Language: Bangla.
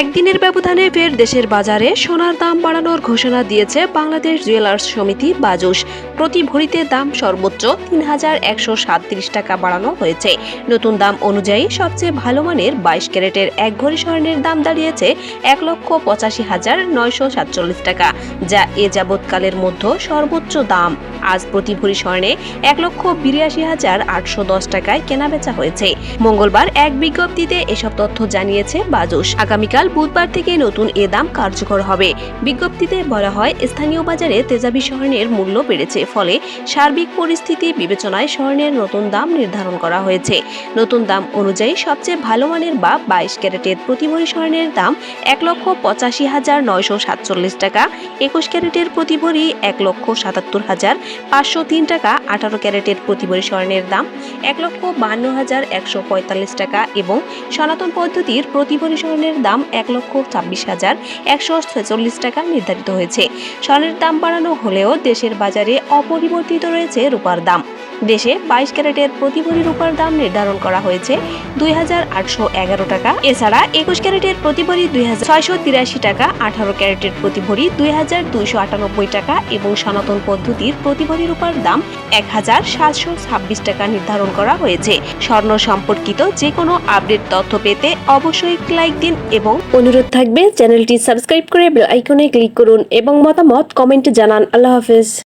একদিনের ব্যবধানে ফের দেশের বাজারে সোনার দাম বাড়ানোর ঘোষণা দিয়েছে বাংলাদেশ জুয়েলার্স সমিতি বাজুস। প্রতি ভরিতে দাম সর্বোচ্চ তিন হাজার একশো সাতত্রিশ টাকা বাড়ানো হয়েছে। নতুন দাম অনুযায়ী সবচেয়ে ভালো মানের বাইশ ক্যারেটের এক ভরি স্বর্ণের দাম দাঁড়িয়েছে এক লক্ষ পঁচাশি হাজার নয়শো সাতচল্লিশ টাকা, যা এ যাবৎকালের মধ্যে সর্বোচ্চ দাম। আজ প্রতি ভরি স্বর্ণে এক লক্ষ বিরাশি হাজার আটশো দশ টাকায় কেনাবেচা হয়েছে। মঙ্গলবার এক বিজ্ঞপ্তিতে এসব তথ্য জানিয়েছে বাজুস আগামীকাল বুধবার থেকে নতুন এ দাম কার্যকর হবে। বিজ্ঞপ্তিতে বলা হয়, স্থানীয় বাজারে তেজাবি স্বর্ণের মূল্য বেড়েছে, ফলে সার্বিক পরিস্থিতি বিবেচনায় স্বর্ণের নতুন দাম নির্ধারণ করা হয়েছে। নতুন দাম অনুযায়ী সবচেয়ে ভালো মানের বা বাইশ ক্যারেটের প্রতি ভরি স্বর্ণের দাম এক লক্ষ পঁচাশি হাজার নয়শো সাতচল্লিশ টাকা, একুশ ক্যারেটের প্রতি ভরি এক লক্ষ সাতাত্তর হাজার পাঁচশো তিন টাকা, আঠারো ক্যারেটের প্রতি ভরি স্বর্ণের দাম, এক লক্ষ বান্ন হাজার একশো পঁয়তাল্লিশ টাকা এবং সনাতন পদ্ধতির প্রতি ভরি স্বর্ণের দাম এক লক্ষ ছাব্বিশ হাজার একশো ছেচল্লিশ টাকা নির্ধারিত হয়েছে। স্বর্ণের দাম বাড়ানো হলেও দেশের বাজারে অপরিবর্তিত রয়েছে রূপার দাম। দেশে বাইশ ক্যারেটের প্রতি ভরি রূপার দাম নির্ধারণ করা হয়েছে দুই হাজার আটশো এগারো টাকা। এছাড়া একুশ ক্যারেটের প্রতি ভরি দুই হাজার ছয়শো তিরাশি টাকা, আঠারো ক্যারেটের প্রতি ভরি দুই হাজার দুইশো আটানব্বই টাকা এবং সনাতন পদ্ধতির প্রতি ভরি রূপার দাম এক হাজার সাতশো ছাব্বিশ টাকা নির্ধারণ করা হয়েছে। স্বর্ণ সম্পর্কিত যে কোনো আপডেট তথ্য পেতে অবশ্যই লাইক দিন এবং অনুরোধ থাকবে, চ্যানেলটি সাবস্ক্রাইব করে বেল আইকনে ক্লিক করুন এবং মতামত কমেন্টে জানান। আল্লাহ হাফেজ।